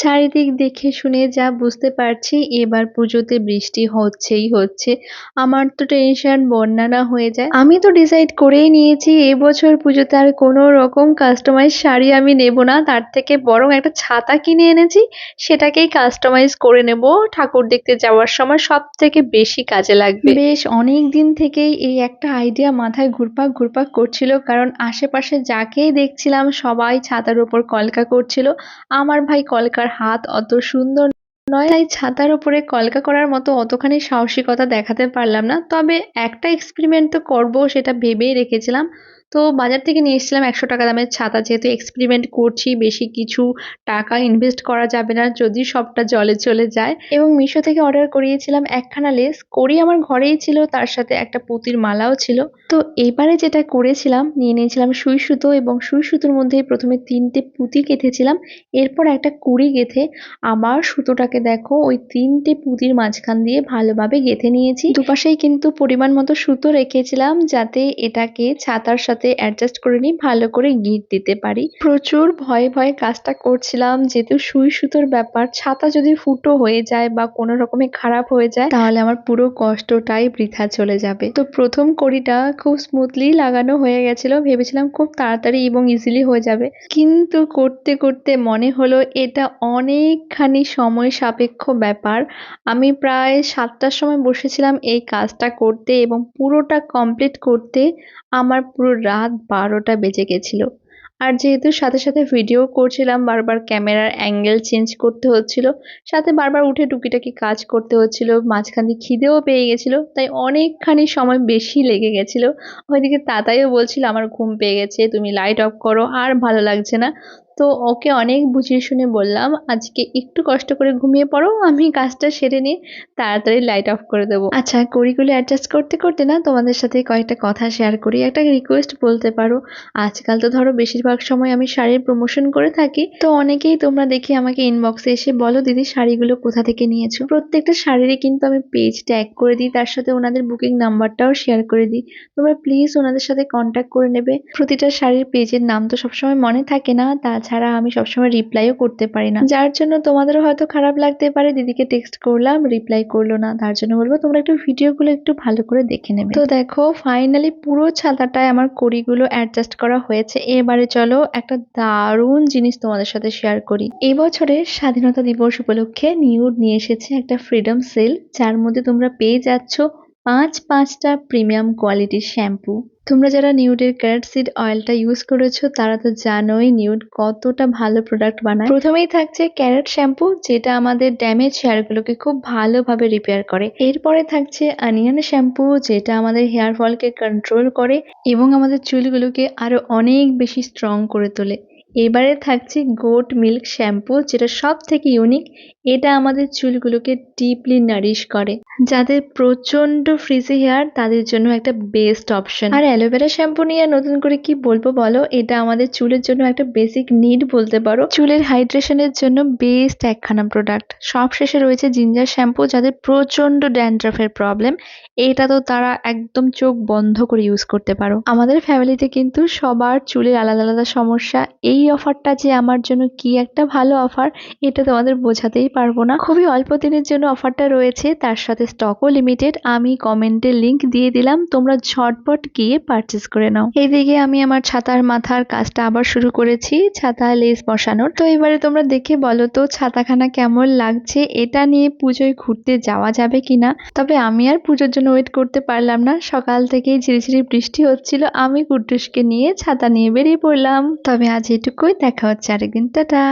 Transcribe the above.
চারিদিক দেখে শুনে যা বুঝতে পারছি, এবার পুজোতে বৃষ্টি হচ্ছেই হচ্ছে। আমার তো টেনশন বন্যা না হয়ে যায়। আমি তো ডিসাইড করেই নিয়েছি এবছর পুজোতে আর কোনো রকম কাস্টমাইজ শাড়ি আমি নেব না। তার থেকে বরং একটা ছাতা কিনে এনেছি, সেটাকেই কাস্টমাইজ করে নেব। ঠাকুর দেখতে যাওয়ার সময় সব থেকে বেশি কাজে লাগবে। বেশ অনেক দিন থেকেই এই একটা আইডিয়া মাথায় ঘুরপাক ঘুরপাক করছিল, কারণ আশেপাশে যাকেই দেখছিলাম সবাই ছাতার উপর কলকা করছিল। আমার ভাই কলকার হাত অত সুন্দর নয়, তাই ছাতার উপরে কলকা করার মতো অতখানি সাহসিকতা দেখাতে পারলাম না। তবে একটা এক্সপেরিমেন্ট তো করব, সেটা ভেবেই রেখেছিলাম। তো বাজার থেকে নিয়ে এসেছিলাম একশো টাকা দামের ছাতা। যেহেতু এক্সপেরিমেন্ট করছি, বেশি কিছু টাকা ইনভেস্ট করা যাবে না, যদি সবটা জলে চলে যায়। এবং মিশো থেকে অর্ডার করিয়েছিলাম একখানা লেস করি আমার ঘরেই ছিল, তার সাথে একটা পুঁতির মালাও ছিল। তো এবারে যেটা করেছিলাম, নিয়ে নিয়েছিলাম সুই সুতো এবং সুই সুতোর মধ্যে প্রথমে তিনটে পুঁতি গেঁথেছিলাম এরপর একটা কুড়ি গেঁথে আবার সুতোটাকে দেখো, ওই তিনটে পুঁতির মাঝখান দিয়ে ভালোভাবে গেঁথে নিয়েছি। দুপাশেই কিন্তু পরিমাণ মতো সুতো রেখেছিলাম, যাতে এটাকে ছাতার সাথে অ্যাডজাস্ট করে নিই, ভালো করে গিট দিতে পারি। প্রচুর ভয়ে ভয়ে কাজটা করছিলাম, যেহেতু সুই সুতোর ব্যাপার, ছাতা যদি ফুটো হয়ে যায় বা কোনো রকমে খারাপ হয়ে যায়, তাহলে আমার পুরো কষ্টটাই বৃথা চলে যাবে। তো প্রথম কড়িটা খুব স্মুথলি লাগানো হয়ে গেছিল, ভেবেছিলাম খুব তাড়াতাড়ি এবং ইজিলি হয়ে যাবে। কিন্তু করতে করতে মনে হলো এটা অনেকখানি সময় সাপেক্ষ ব্যাপার। আমি প্রায় সাতটার সময় বসেছিলাম এই কাজটা করতে এবং পুরোটা কমপ্লিট করতে আমার পুরো রাত বারোটা বেজে গেছিল। আর যেহেতু সাথে সাথে ভিডিও করছিলাম, বারবার ক্যামেরার অ্যাঙ্গেল চেঞ্জ করতে হচ্ছিল, সাথে বারবার উঠে টুকিটাকি কাজ করতে হচ্ছিল, মাঝখানে খিদেও পেয়ে গেছিল, তাই অনেকখানি সময় বেশি লেগে গেছিল। ওইদিকে তাতাইও বলছিল, আমার ঘুম পেয়ে গেছে, তুমি লাইট অফ করো, আর ভালো লাগছে না। তো ওকে অনেক বুঝিয়ে শুনে বললাম, আজকে একটু কষ্ট করে ঘুমিয়ে পড়ো, আমি কাজটা সেরে নিয়ে তাড়াতাড়ি লাইট অফ করে দেবো। আচ্ছা কড়িগুলো অ্যাডজাস্ট করতে করতে না তোমাদের সাথে কয়েকটা কথা শেয়ার করি। একটা রিকোয়েস্ট বলতে পারো, আজকাল তো ধরো বেশিরভাগ সময় আমি শাড়ির প্রমোশন করে থাকি, তো অনেকেই তোমরা দেখি আমাকে ইনবক্সে এসে বলো, দিদি, শাড়িগুলো কোথা থেকে নিয়েছো? প্রত্যেকটা শাড়িরই কিন্তু আমি পেজ ট্যাগ করে দিই, তার সাথে ওনাদের বুকিং নাম্বারটাও শেয়ার করে দিই। তোমরা প্লিজ ওনাদের সাথে কন্ট্যাক্ট করে নেবে। প্রতিটা শাড়ির পেজের নাম তো সবসময় মনে থাকে না, তাছাড়া আমি সবসময় রিপ্লাইও করতে পারি না। যার জন্য তোমাদেরও হয়তো খারাপ লাগতে পারে, দিদিকে টেক্সট করলাম রিপ্লাই করল না। তার জন্য বলব, তোমরা একটু ভিডিওগুলো একটু ভালো করে দেখে নেবে। তো দেখো ফাইনালি পুরো ছাতাটায় আমার কড়িগুলো অ্যাডজাস্ট করা হয়েছে। এবারে চলো একটা দারুণ জিনিস তোমাদের সাথে শেয়ার করি। এই বছরের স্বাধীনতা দিবস উপলক্ষে নিউড নিয়ে এসেছে একটা ফ্রিডম সেল যার মধ্যে তোমরা পেয়ে যাচ্ছ পাঁচ পাঁচটা প্রিমিয়াম কোয়ালিটির শ্যাম্পু। তোমরা যারা নিউডের ক্যারেট সিড অয়েলটা ইউজ করেছ, তারা তো জানোই নিউড কতটা ভালো প্রোডাক্ট বানায়। প্রথমেই থাকছে ক্যারেট শ্যাম্পু, যেটা আমাদের ড্যামেজ হেয়ারগুলোকে খুব ভালোভাবে রিপেয়ার করে। এরপরে থাকছে অনিয়ন শ্যাম্পু, যেটা আমাদের হেয়ার ফলকে কন্ট্রোল করে এবং আমাদের চুলগুলোকে আরও অনেক বেশি স্ট্রং করে তোলে। এবারে থাকছে গোট মিল্ক শ্যাম্পু যেটা সব থেকে ইউনিক এটা আমাদের চুলগুলোকে ডিপলি নারিশ করে। যাদের প্রচণ্ড ফ্রিজি হেয়ার তাদের জন্য একটা বেস্ট অপশন আর অ্যালোভেরা শ্যাম্পু নিয়ে নতুন করে কি বলব বলো? এটা আমাদের চুলের জন্য একটা বেসিক নিড বলতে পারো। চুলের হাইড্রেশনের জন্য বেস্ট একখানা প্রোডাক্ট সব শেষে রয়েছে জিঞ্জার শ্যাম্পু যাদের প্রচণ্ড ড্যান্ড্রাফের প্রবলেম এটা তো তারা একদম চোখ বন্ধ করে ইউজ করতে পারো। আমাদের ফ্যামিলিতে কিন্তু সবার চুলের আলাদা আলাদা সমস্যা। এই অফারটা যে আমার জন্য কি একটা ভালো অফার এটা তোমাদের বোঝাতেই পারব না। খুবই অল্প দিনের জন্য অফারটা রয়েছে, তার সাথে স্টকও লিমিটেড আমি কমেন্টে লিংক দিয়ে দিলাম, তোমরা ঝটপট গিয়ে পারচেস করে নাও। এইদিকে আমি আমার ছাতার মাথার কাজটা আবার শুরু করেছি, ছাতা লেস বসানোর। তো এবারে তোমরা দেখে বলো তো, ছাতাখানা কেমন লাগছে? এটা নিয়ে পুজোয় ঘুরতে যাওয়া যাবে কিনা? তবে আমি আর পুজোর জন্য ওয়েট করতে পারলাম না। সকাল থেকেই ঝিরিঝিরি বৃষ্টি হচ্ছিল, আমি কুট্টুসকে নিয়ে ছাতা নিয়ে বেরিয়ে পড়লাম। তবে আজ এটুকুই দেখা হচ্ছে আরেকদিন টাটা।